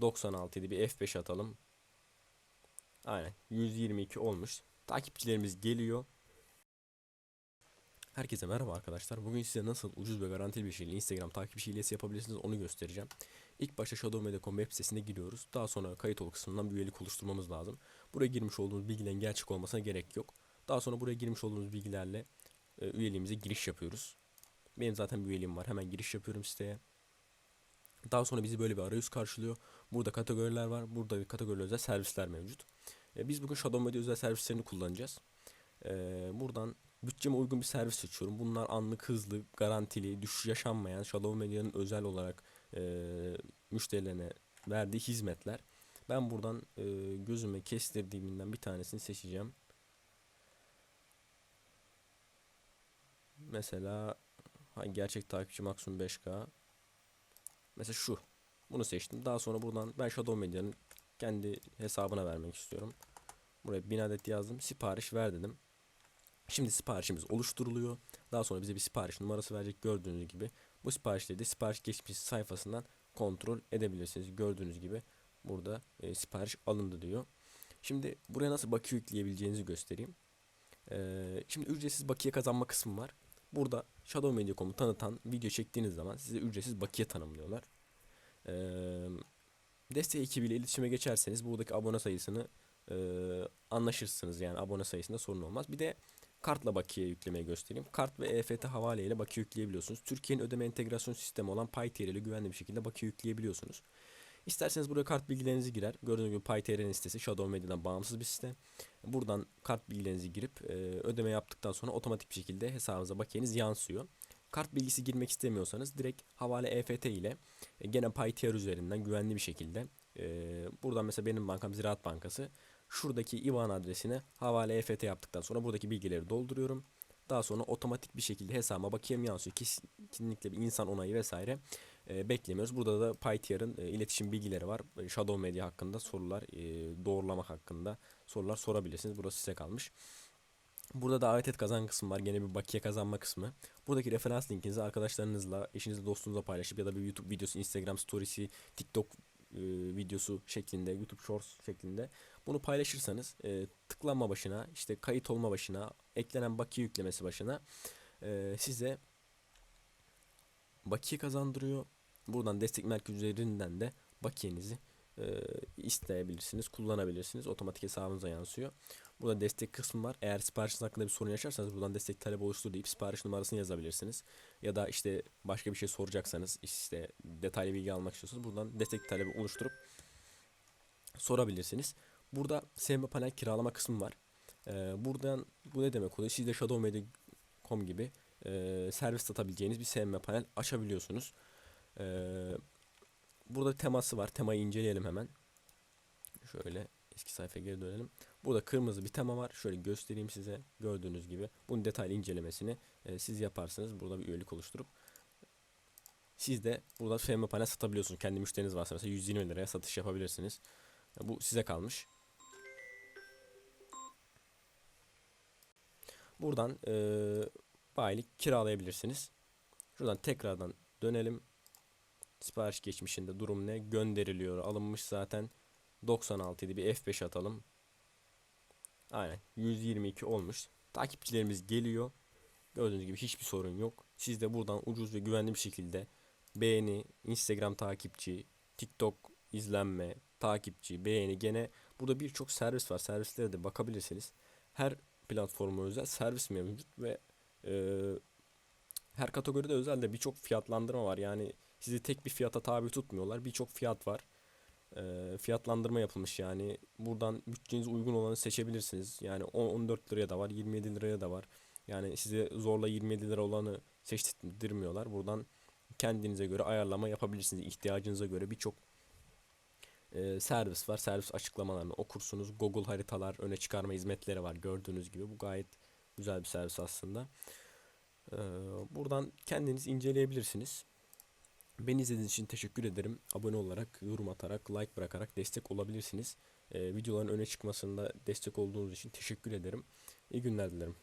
96 idi. Bir F5 atalım. Aynen. 122 olmuş. Takipçilerimiz geliyor. Herkese merhaba arkadaşlar. Bugün size nasıl ucuz ve garantili bir şekilde Instagram takip hilesi yapabilirsiniz onu göstereceğim. İlk başta Shadowmedia.com web sitesine giriyoruz. Daha sonra kayıt ol kısmından bir üyelik oluşturmamız lazım. Buraya girmiş olduğumuz bilgilerin gerçek olmasına gerek yok. Daha sonra buraya girmiş olduğumuz bilgilerle e, üyeliğimize giriş yapıyoruz. Benim zaten bir üyeliğim var. Hemen giriş yapıyorum siteye. Daha sonra bizi böyle bir arayüz karşılıyor. Burada kategoriler var. Burada kategori özel servisler mevcut. E, biz bugün Shadow Media özel servislerini kullanacağız. E, buradan bütçeme uygun bir servis seçiyorum. Bunlar anlık, hızlı, garantili, düşüş yaşanmayan Shadow Media'nın özel olarak e, müşterilerine verdiği hizmetler. Ben buradan e, gözüme kestirdiğimden bir tanesini seçeceğim. Mesela gerçek takipçi maksimum 5K. Mesela şu. Bunu seçtim. Daha sonra buradan ben Shadow Media'nın kendi hesabına vermek istiyorum. Buraya 1000 adet yazdım. Sipariş ver dedim. Şimdi siparişimiz oluşturuluyor. Daha sonra bize bir sipariş numarası verecek gördüğünüz gibi. Bu siparişleri de sipariş geçmişi sayfasından kontrol edebilirsiniz. Gördüğünüz gibi burada e, sipariş alındı diyor. Şimdi buraya nasıl bakiye yükleyebileceğinizi göstereyim. Ee, şimdi ücretsiz bakiye kazanma kısmı var. Burada Shadow Media.com'u tanıtan video çektiğiniz zaman size ücretsiz bakiye tanımlıyorlar. Ee, desteği ekibiyle iletişime geçerseniz buradaki abone sayısını e, anlaşırsınız yani abone sayısında sorun olmaz. Bir de kartla bakiye yüklemeyi göstereyim. Kart ve EFT havale ile bakiye yükleyebiliyorsunuz. Türkiye'nin ödeme entegrasyon sistemi olan Paytr ile güvenli bir şekilde bakiye yükleyebiliyorsunuz. İsterseniz buraya kart bilgilerinizi girer. Gördüğünüz gibi Paytr'in sitesi Shadow Media'dan bağımsız bir site. Buradan kart bilgilerinizi girip e, ödeme yaptıktan sonra otomatik bir şekilde hesabınıza bakiyeniz yansıyor. Kart bilgisi girmek istemiyorsanız direkt havale EFT ile e, gene Paytr üzerinden güvenli bir şekilde e, buradan mesela benim bankam Ziraat Bankası şuradaki IBAN adresine havale EFT yaptıktan sonra buradaki bilgileri dolduruyorum. Daha sonra otomatik bir şekilde hesabıma bakiyem yansıyor. Kesinlikle bir insan onayı vesaire e, beklemiyoruz. Burada da Pytier'ın e, iletişim bilgileri var. E, Shadow Media hakkında sorular, e, doğrulamak hakkında sorular sorabilirsiniz. Burası size kalmış. Burada davet et kazan kısmı var. Gene bir bakiye kazanma kısmı. Buradaki referans linkinizi arkadaşlarınızla, eşinizle, dostunuzla paylaşıp ya da bir YouTube videosu, Instagram storiesi, TikTok e, videosu şeklinde, YouTube Shorts şeklinde bunu paylaşırsanız e, tıklanma başına, işte kayıt olma başına, eklenen bakiye yüklemesi başına e, size bakiye kazandırıyor. Buradan destek merkezlerinden de bakiyenizi e, isteyebilirsiniz, kullanabilirsiniz. Otomatik hesabınıza yansıyor. Burada destek kısmı var. Eğer siparişiniz hakkında bir sorun yaşarsanız buradan destek talep oluştur deyip sipariş numarasını yazabilirsiniz. Ya da işte başka bir şey soracaksanız işte detaylı bilgi almak istiyorsanız buradan destek talebi oluşturup sorabilirsiniz. Burada sevme panel kiralama kısmı var. Ee, buradan bu ne demek oluyor? Siz de Shadow gibi e, servis satabileceğiniz bir sevme panel açabiliyorsunuz. Ee, burada teması var. Temayı inceleyelim hemen. Şöyle eski sayfaya geri dönelim. Burada kırmızı bir tema var. Şöyle göstereyim size. Gördüğünüz gibi. Bunun detaylı incelemesini e, siz yaparsınız. Burada bir üyelik oluşturup. Siz de burada sevme panel satabiliyorsunuz. Kendi müşteriniz varsa mesela 120 liraya satış yapabilirsiniz. Bu size kalmış. Buradan e, bayilik kiralayabilirsiniz. Şuradan tekrardan dönelim. Sipariş geçmişinde durum ne? Gönderiliyor. Alınmış zaten 96 idi. Bir F5 atalım. Aynen. 122 olmuş. Takipçilerimiz geliyor. Gördüğünüz gibi hiçbir sorun yok. Siz de buradan ucuz ve güvenli bir şekilde beğeni, Instagram takipçi, TikTok izlenme, takipçi, beğeni gene burada birçok servis var. Servislere de bakabilirsiniz. Her platforma özel servis mevcut ve e, her kategoride özel de birçok fiyatlandırma var. Yani sizi tek bir fiyata tabi tutmuyorlar. Birçok fiyat var. E, fiyatlandırma yapılmış yani. Buradan bütçeniz uygun olanı seçebilirsiniz. Yani 14 liraya da var, 27 liraya da var. Yani size zorla 27 lira olanı seçtirmiyorlar. Buradan kendinize göre ayarlama yapabilirsiniz. İhtiyacınıza göre birçok e, servis var. Servis açıklamalarını okursunuz. Google haritalar öne çıkarma hizmetleri var gördüğünüz gibi. Bu gayet güzel bir servis aslında. E, buradan kendiniz inceleyebilirsiniz. Beni izlediğiniz için teşekkür ederim. Abone olarak, yorum atarak, like bırakarak destek olabilirsiniz. E, videoların öne çıkmasında destek olduğunuz için teşekkür ederim. İyi günler dilerim.